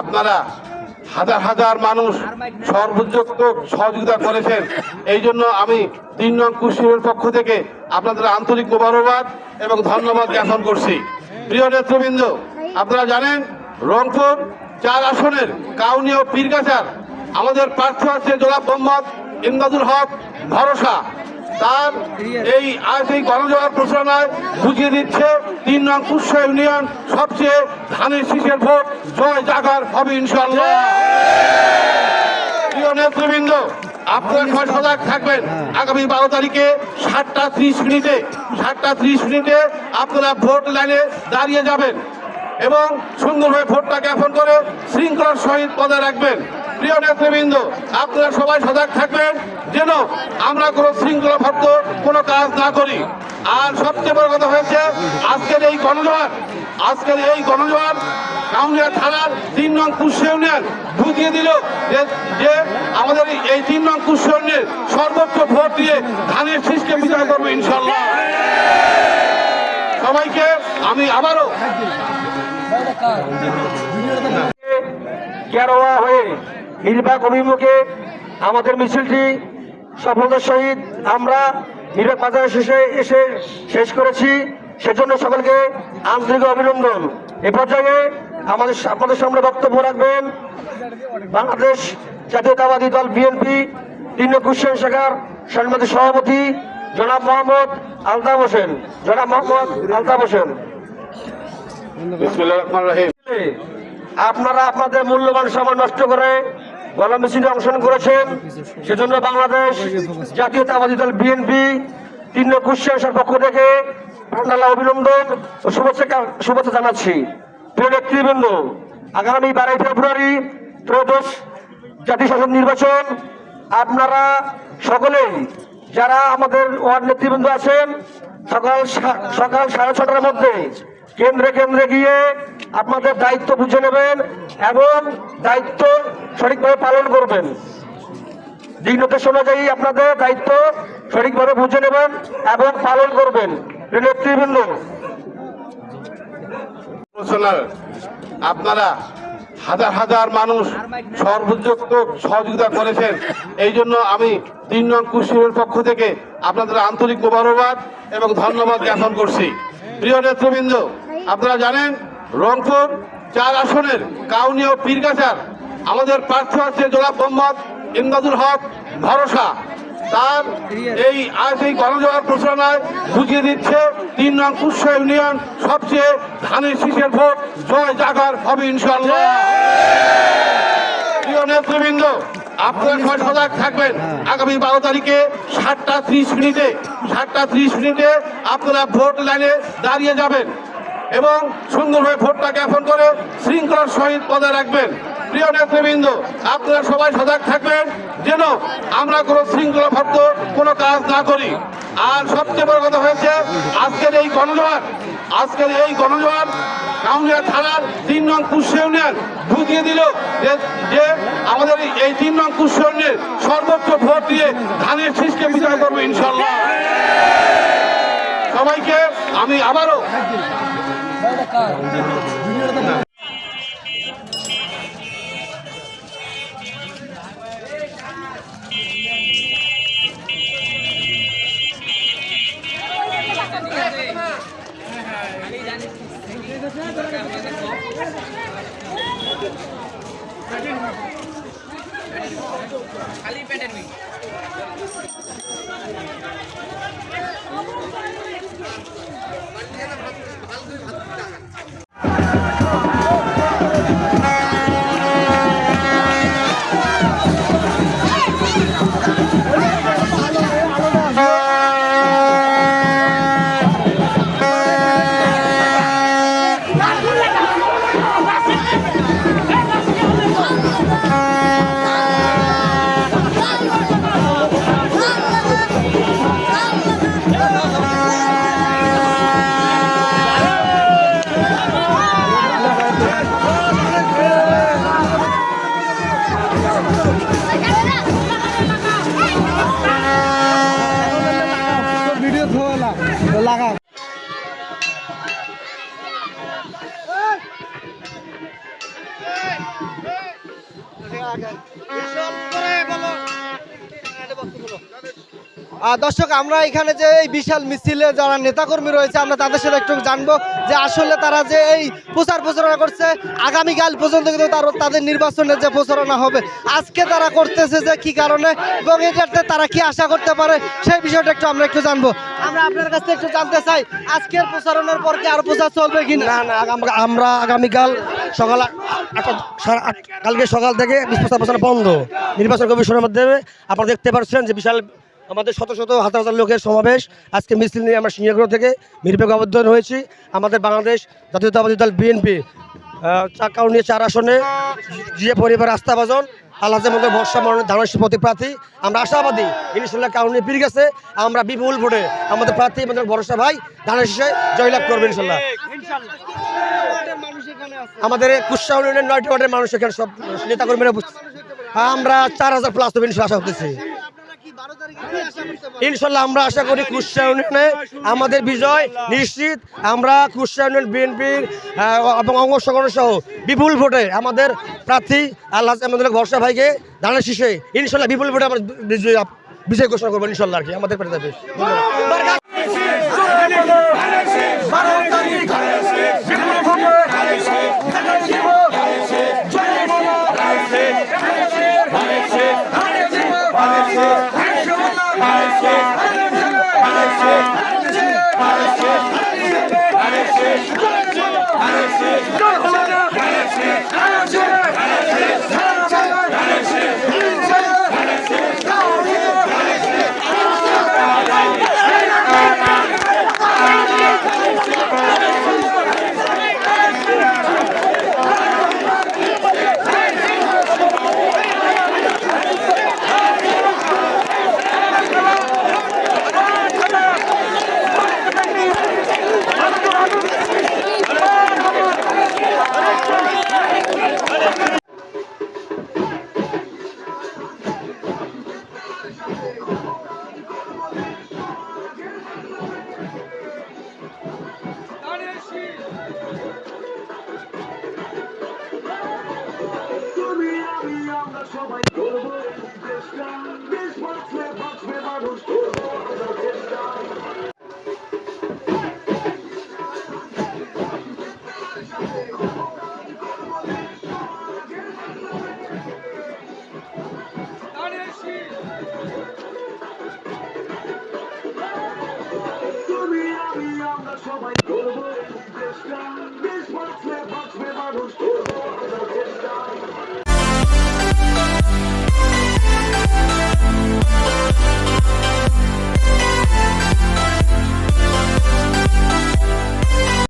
আপনারা হাজার হাজার মানুষ সর্বোচ্চ সহযোগিতা করেছেন। এই জন্য আমি তিন নং কুশিরের পক্ষ থেকে আপনাদের আন্তরিক মোবারকবাদ এবং ধন্যবাদ জ্ঞাপন করছি। প্রিয় নেতৃবৃন্দ, আপনারা জানেন, রংপুর চার আসনের কাউনীয় পীরগাছার আমাদের প্রার্থী আছে জোলাব মোহাম্মদ ইমদাদুল হক ভরসা। তার এই আজ এই গণজোয়ার বুঝিয়ে দিচ্ছে তিন নং কুষ্য ইউনিয়ন সবচেয়ে ধানের শীষের ভোট। জয় জাগার হবে ইনশাল্লাহ প্রিয় নেতৃবৃন্দ, আপনারা সবাই সজাগ থাকবেন। আগামী বারো তারিখে সাতটা ত্রিশ মিনিটে, সাতটা ত্রিশ মিনিটে আপনারা ভোট লাইনে দাঁড়িয়ে যাবেন এবং সুন্দরভাবে ভোটটা জ্ঞাপন করে শৃঙ্খলার সহিত বজায় রাখবেন। প্রিয় নেতৃবৃন্দ আপনারা সবাই সজাগ থাকবেন যেন আমরা কোনো শৃঙ্খলা ভক্ত কোনো কাজ না করি। আর সবচেয়ে বড় কথা হয়েছে আজকের এই গণজোয়ার আজকের এই গণজোয়ার কাউনিয়া থানার তিন নং কুষ্য ইউনিয়ন বুঝিয়ে দিল যে আমাদের এই- তিন নং কুষ্য ইউনিয়নের সর্বোচ্চ ভোট দিয়ে ধানের শীষকে বিজয় করব ইনশাল্লাহ সবাইকে আমি আবারও গেরোয়া হয়ে নির্বাক অভিমুখে আমাদের মিছিলটি সফলতার সহিত আমরা নির্বাক বাজার শেষে এসে শেষ করেছি। সেজন্য সকলকে আন্তরিক অভিনন্দন। এ পর্যায়ে আমাদের আপনাদের সামনে বক্তব্য রাখবেন বাংলাদেশ জাতীয়তাবাদী দল বিএনপি তিন কুশিয়ান শাখার সম্মানিত সভাপতি জনাব মোহাম্মদ আলতাফ হোসেন। জনাব মোহাম্মদ আলতাফ হোসেন। আপনারা আপনাদের মূল্যবান সময় নষ্ট করে গণমিছিলে অংশগ্রহণ করেছেন। সেজন্য বাংলাদেশ জাতীয়তাবাদী দল বিএনপি তিন কুশিয়াসার পক্ষ থেকে আপনারা অভিনন্দন ও শুভেচ্ছা শুভেচ্ছা জানাচ্ছি। প্রিয় নেতৃবৃন্দ, আগামী বারোই ফেব্রুয়ারি ত্রয়োদশ জাতীয় শাসন নির্বাচন। আপনারা সকলেই যারা আমাদের ওয়ার্ড নেতৃবৃন্দ আছেন, সকাল সকাল সাড়ে ছটার মধ্যে কেন্দ্রে কেন্দ্রে গিয়ে আপনাদের দায়িত্ব বুঝে নেবেন এবং দায়িত্ব সঠিকভাবে পালন করবেন। দিক নির্দেশ অনুযায়ী আপনাদের দায়িত্ব সঠিকভাবে বুঝে নেবেন এবং পালন করবেন। নেতৃবৃন্দ আপনারা হাজার হাজার মানুষ সর্বোচ্চ সহযোগিতা করেছেন। এই জন্য আমি তিন নং কুশিরের পক্ষ থেকে আপনাদের আন্তরিক মোবারকবাদ এবং ধন্যবাদ জ্ঞাপন করছি। প্রিয় নেতৃবৃন্দ আপনারা জানেন, রংপুর চার আসনের কাউনীয় পীরগাছার আমাদের প্রার্থী আছে জোলাব মোহাম্মদ ইমদাদুল হক ভরসা। তার এই আজ এই গণজোয়ার প্রচারণায় বুঝিয়ে দিচ্ছে, তিন নং কুষ্য ইউনিয়ন সবচেয়ে ধানের শীষের ভোট। জয় জাগার হবে ইনশাল্লাহ প্রিয় নেতৃবৃন্দ, আপনারা সবাই সজাগ থাকবেন। আগামী বারো তারিখে সাতটা ত্রিশ মিনিটে, সাতটা ত্রিশ মিনিটে আপনারা ভোট লাইনে দাঁড়িয়ে যাবেন। এবং সুন্দরভাবে ভোটটা জ্ঞাপন করে শৃঙ্খলার সহিত পদে রাখবেন। প্রিয় নেতৃবৃন্দ, আপনারা সবাই সজাগ থাকবেন যেন আমরা কোনো শৃঙ্খলাবদ্ধ কোনো কাজ না করি। আর সবচেয়ে বড় কথা হয়েছে, আজকের এই গণজোয়ার, আজকের এই গণজোয়ার কাউনিয়া থানার তিন নং কুষ্য ইউনিয়ন বুঝিয়ে দিল যে আমাদের এই- তিন নং কুষ্য ইউনিয়নের সর্বোচ্চ ভোট দিয়ে ধানের শীষকে বিজয় করব ইনশাল্লাহ সবাইকে আমি আবারও খালি পেটের বি Vamos! দর্শক, আমরা এখানে যে এই বিশাল মিছিলে যারা নেতাকর্মী রয়েছে, আমরা তাদের সাথে একটু জানব যে আসলে তারা যে এই প্রচার প্রচারণা করছে, আগামীকাল পর্যন্ত কিন্তু তার তাদের নির্বাচনের যে প্রচারণা হবে, আজকে তারা করতেছে যে কি কারণে এবং এটাতে তারা কি আশা করতে পারে, সেই বিষয়টা একটু আমরা একটু জানব। আমরা আপনার কাছ একটু জানতে চাই, আজকের প্রচারণার পর কি আরও প্রচার চলবে কি না? না আমরা আগামীকাল সকাল কালকে সকাল থেকে বিশ প্রচার বন্ধ। নির্বাচন কমিশনের মাধ্যমে আপনারা দেখতে পাচ্ছেন যে বিশাল আমাদের শত শত হাজার হাজার লোকের সমাবেশ। আজকে মিছিল নিয়ে আমরা সিংহগ্রহ থেকে নিরপেক্ষ আবদ্ধন হয়েছি। আমাদের বাংলাদেশ জাতীয়তাবাদী দল বিএনপি চাকাউনিয়া চার আসনে জিএ পরিবার আস্থাভাজন আল্লাহ মধ্যে বর্ষা মরণের ধানসী প্রতি প্রার্থী। আমরা আশাবাদী, ইনশাল্লাহ কাউনি ফিরে গেছে। আমরা বিপুল ভোটে আমাদের প্রার্থী আমাদের ভরসা ভাই ধানের শীষে জয়লাভ করবে ইনশাল্লাহ। আমাদের কুষ্টা ইউনিয়নের নয়টি ওয়ার্ডের মানুষ এখানে সব নেতাকর্মীরা। আমরা চার হাজার প্লাস আশা করতেছি। ইনশাল্লাহ আমরা আশা করি কুষ্টিয়া ইউনিয়নে আমাদের বিজয় নিশ্চিত। আমরা কুষ্টিয়া ইউনিয়ন বিএনপির এবং অঙ্গ সংগঠন সহ বিপুল ভোটে আমাদের প্রার্থী আল্লাহ আমাদের ভরসা ভাইকে ধানের শীষে ইনশাল্লাহ বিপুল ভোটে আমরা বিজয় ঘোষণা করব ইনশাল্লাহ আর কি, আমাদের